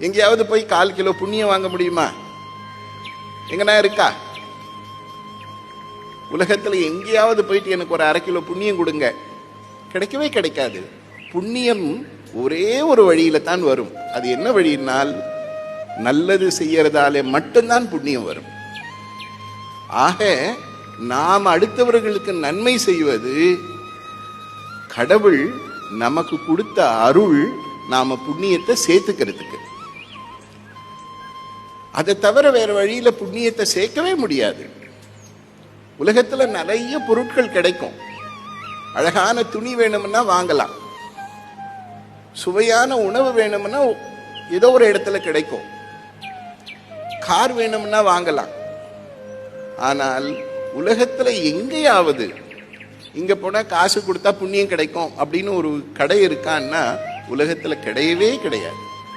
எங்கேயாவது போய் கால் கிலோ புண்ணியம் வாங்க முடியுமா? எங்கன்னா இருக்கா? உலகத்துல எங்கேயாவது போயிட்டு எனக்கு ஒரு அரை கிலோ புண்ணியம் கொடுங்க. கிடைக்கவே கிடைக்காது. புண்ணியம் ஒரே ஒரு வழியில தான் வரும். அது என்ன வழியினால்? நல்லது செய்யறதாலே மட்டும்தான் புண்ணியம் வரும். ஆக நாம் அடுத்தவர்களுக்கு நன்மை செய்வது கடவுள் நமக்கு கொடுத்த அருள் நாம புண்ணியத்தை சேர்த்துக்கிறதுக்கு. அதை தவிர வேறு வழியில் புண்ணியத்தை சேர்க்கவே முடியாது. உலகத்துல நிறைய பொருட்கள் கிடைக்கும். அழகான துணி வேணும்னா வாங்கலாம். சுவையான உணவு வேணும்னா ஏதோ ஒரு இடத்துல கிடைக்கும். கார் வேணும்னா வாங்கலாம். ஆனால் உலகத்தில் எங்கேயாவது இங்கே போனால் காசு கொடுத்தா புண்ணியம் கிடைக்கும் அப்படின்னு ஒரு கடை இருக்கான்னா உலகத்தில் கிடையவே கிடையாது.